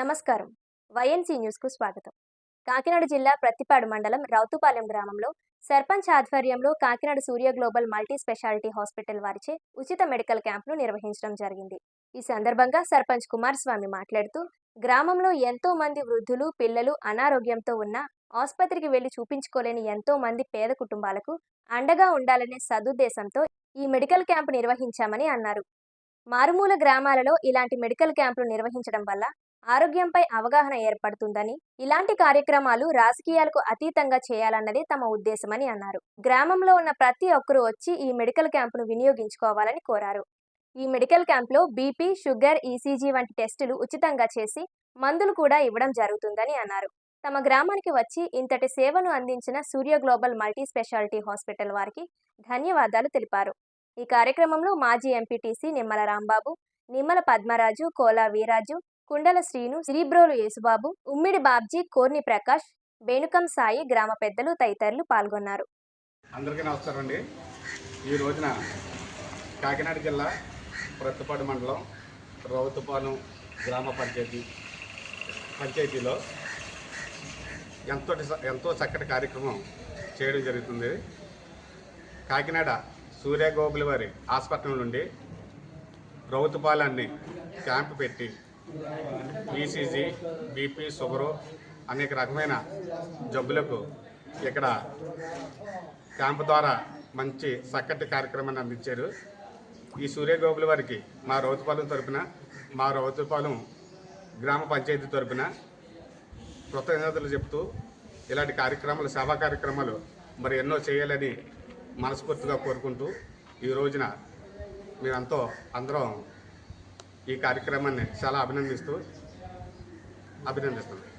నమస్కారం. వైఎన్సీ న్యూస్కు స్వాగతం. కాకినాడ జిల్లా ప్రత్తిపాడు మండలం రౌతుపాలెం గ్రామంలో సర్పంచ్ ఆధ్వర్యంలో Kakinada Surya global multi speciality hospital వారిచే ఉచిత మెడికల్ క్యాంప్ను నిర్వహించడం జరిగింది. ఈ సందర్భంగా సర్పంచ్ కుమారస్వామి మాట్లాడుతూ గ్రామంలో ఎంతో మంది వృద్ధులు పిల్లలు అనారోగ్యంతో ఉన్న ఆసుపత్రికి వెళ్ళి చూపించుకోలేని ఎంతో మంది పేద కుటుంబాలకు అండగా ఉండాలనే సదుద్దేశంతో ఈ మెడికల్ క్యాంపు నిర్వహించామని అన్నారు. మారుమూల గ్రామాలలో ఇలాంటి మెడికల్ క్యాంపులు నిర్వహించడం వల్ల ఆరోగ్యంపై అవగాహన ఏర్పడుతుందని ఇలాంటి కార్యక్రమాలు రాజకీయాలకు అతీతంగా చేయాలన్నదే తమ ఉద్దేశమని అన్నారు. గ్రామంలో ఉన్న ప్రతి ఒక్కరూ వచ్చి ఈ మెడికల్ క్యాంపును వినియోగించుకోవాలని కోరారు. ఈ మెడికల్ క్యాంప్లో బీపీ షుగర్ ఈసీజీ వంటి టెస్టులు ఉచితంగా చేసి మందులు కూడా ఇవ్వడం జరుగుతుందని అన్నారు. తమ గ్రామానికి వచ్చి ఇంతటి సేవను అందించిన Surya global multi speciality hospital వారికి ధన్యవాదాలు తెలిపారు. ఈ కార్యక్రమంలో మాజీ ఎంపీటీసీ నిమ్మల రాంబాబు నిమ్మల పద్మరాజు కోలా వీరాజు కుండల శ్రీను శ్రీబ్రోలు యేసుబాబు ఉమ్మిడి బాబ్జీ కోర్ని ప్రకాష్ వేణుకం సాయి గ్రామ పెద్దలు తదితరులు పాల్గొన్నారు. అందరికీ నమస్కారం అండి. ఈ రోజున కాకినాడ జిల్లా ప్రత్తిపాడు మండలం రౌతుపాలెం గ్రామ పంచాయతీ పంచాయతీలో ఎంతో ఎంతో చక్కటి కార్యక్రమం చేయడం జరుగుతుంది. కాకినాడ సూర్య గోగుల వారి హాస్పిటల్ నుండి రౌతుపాలెన్ని క్యాంపు పెట్టి ఈసీజీ బీపీ షుగరు అనేక రకమైన జబ్బులకు ఇక్కడ క్యాంపు ద్వారా మంచి చక్కటి కార్యక్రమాన్ని అందించారు. ఈ సూర్యగోగుల వారికి మా రౌతుపాలెం తరపున మా రౌతుపాలెం గ్రామ పంచాయతీ తరపున కృతజ్ఞతలు చెప్తూ ఇలాంటి కార్యక్రమాలు సేవా కార్యక్రమాలు మరి ఎన్నో చేయాలని మనస్ఫూర్తిగా కోరుకుంటూ ఈ రోజున మీరంతో అందరం ఈ కార్యక్రమాన్ని చాలా అభినందిస్తూ అభినందిస్తున్నాం.